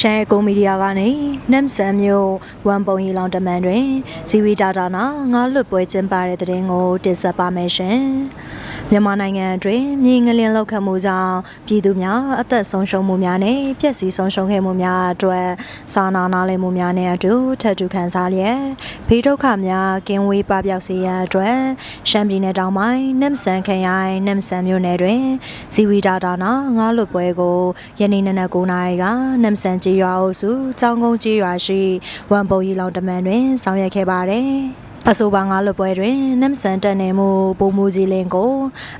ရှမ်းကိုမီဒီယာကနေနမ်ဆန်မြို့ဝန်ပုံရီလောင်တမန်တွင်ဇီဝီတာတာနာငါလွတ်ပွဲကျင်းပတဲ့တဲ့ရင်ကိုတင်ဆက်ပါမယ်ရှင်။ မြန်မာနိုင်ငံအတွင်းမြေငလျင်လောက်ခတ်မှုကြောင့်ပြည်သူများအသက်ဆုံးရှုံးမှုများနဲ့ပျက်စီးဆုံးရှုံးခဲ့မှုများအတွက်စာနာနာလည်မှုများနဲ့အတူထပ်တူခံစားလျက်ဘေးဒုက္ခများကင်းဝေးပပျောက်စေရန်အတွက်ရှမ်းပြည်နယ်တောင်ပိုင်းနမ်ဆန်ခရိုင်နမ်ဆန်မြို့နယ်တွင်ဇီဝီတာတာနာငါလွတ်ပွဲကိုယနေ့နနက်9:00နာရီကနမ်ဆန်ကျေးရွာအုပ်စုចောင်းကုန်းကျေးရွာရှိဝန်ပုံရီလောင်တမန်တွင်ဆောင်ရွက်ခဲ့ပါတယ်။ အဆိုပါငါလွတ်ပွဲတွင်နမ်ဆန်တက်နေမှုပုံမူစီလင်ကို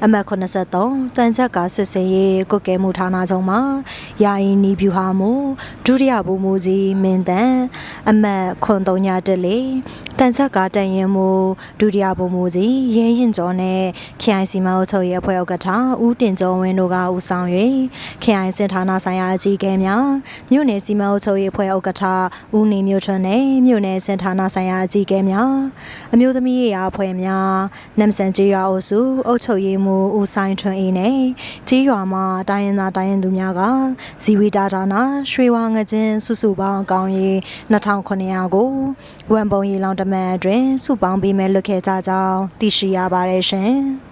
အမှတ်83တန်ချက်ကစစ်စင်ရေးကုတ်ကဲမှုဌာနချုပ်မှယာယီနီဗျူဟာမှုဒုတိယပုံမူစီမင်းတန်အမှတ်93ညတက်လေ တန်ချက်ကတန်ရင်မှုဒုတိယပုံမူစီရဲရင်ကျော်နဲ့ KIC မအုပ်ချုပ်ရေးအဖွဲ့ဥက္ကဋ္ဌဦးတင်ကျော်ဝင်းတို့ကဦးဆောင်၍ KIC စင်ဌာနဆိုင်ရာအကြီးအကဲများမြို့နယ်စီမံအုပ်ချုပ်ရေးအဖွဲ့ဥက္ကဋ္ဌဦးနေမျိုးထွန်းနဲ့မြို့နယ်စင်ဌာနဆိုင်ရာအကြီးအကဲများအမျိုးသမီးရေးရာအဖွဲ့များနမ်ဆန်ကျေးရွာအုပ်စုအုပ်ချုပ်ရေးမှူးဦးဆိုင်ထွန်းအေးနဲ့ကျေးရွာမှာတိုင်းရင်းသားတိုင်းရင်းသူများကဇီဝီတာဒါနာရွှေဝါငချင်းစုစုပေါင်းအကောင်းရေး2900ကိုဝန်ပုံရီလောင်တမန်အတွင်စုပေါင်းပေးမဲ့လွတ်ခဲ့ကြကြောင်းသိရှိရပါတယ်ရှင်။